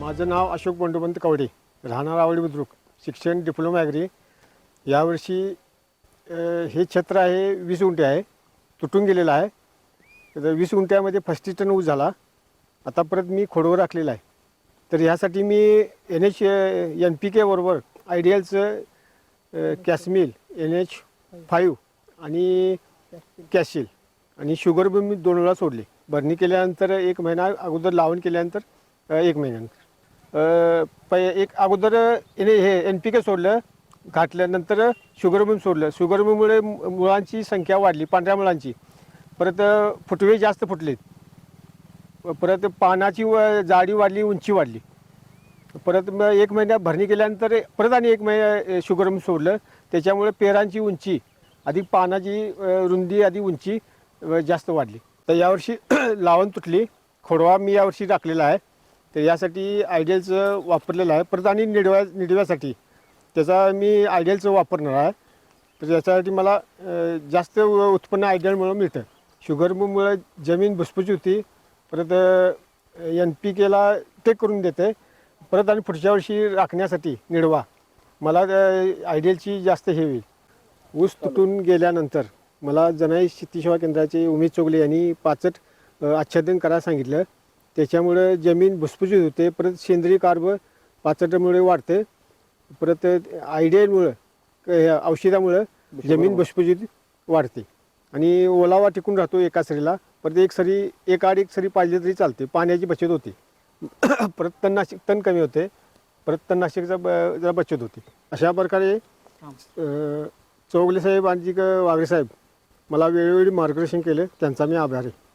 माझं नाव अशोक बंडोपंत कवडे. राहणार आवडी बुद्रुक. शिक्षण डिप्लोमा ॲग्री यावर्षी अ, हे क्षेत्र आहे वीस गुंठे आहे. तुटून गेलेलं आहे. तर वीस गुंठ्यामध्ये पस्तीस टन ऊस झाला. आता परत मी खोडवर राखलेला आहे. तर ह्यासाठी मी एन एच एन पी केबरोबर आयडियलचं कॅसमिल एन एच फाईव्ह आणि कॅशिल आणि शुगर बी मी दोन वेळा सोडली. भरणी केल्यानंतर एक महिना अगोदर लावण केल्यानंतर अ, एक महिन्यानंतर. अ, पै एक अगोदर याने हे एन पी के सोडलं घातल्यानंतर शुगरबीम सोडलं. शुगर मु मुळांची संख्या वाढली पांढऱ्या मुळांची. परत अ, फुटवे जास्त फुटलेत. परत पानाची व जाडी वाढली उंची वाढली. परत मग एक महिन्यात भरणी केल्यानंतर परत आणि एक महिना शुगरम सोडलं. त्याच्यामुळे पेरांची उंची अधिक पानाची अ, रुंदी अधिक उंची अ, जास्त वाढली. तर यावर्षी लावण तुटली. खोडवा मी यावर्षी टाकलेला आहे. तर यासाठी आयडियलचं वापरलेलं आहे. परत आणि निडव्या निडव्यासाठी. त्याचा मी आयडियलचं वापरणार आहे. तर याच्यासाठी मला अ, जास्त उ- उत्पन्न आयडियलमुळं मिळतं. शुगरमुळे जमीन भुसभुशी होती. परत एन पी केला ते करून देते. परत आणि पुढच्या वर्षी राखण्यासाठी निडवा. मला आयडियलची जास्त हे होईल. ऊस तुटून गेल्यानंतर मला जनाई शेती सेवा केंद्राचे उमेश चोगले यांनी पाचट अ, आच्छादन करायला सांगितलं. त्याच्यामुळे जमीन भुसभुशीत होते परत सेंद्रिय कार्ब पाचटामुळे वाढते परत ह्या औषधामुळं जमीन भुसभुशीत वाढते. आणि ओलावा टिकून राहतो एका सरीला परत एक सरी एक आड एक सरी पाहिजे तरी चालते पाण्याची बचत होते. परत तणनाशक तण कमी होते परत तणनाशकचा जरा बचत होते. अशा प्रकारे चौगले साहेब आणि क- वागरे साहेब मला वेळोवेळी मार्गदर्शन केले त्यांचा मी आभार आहे.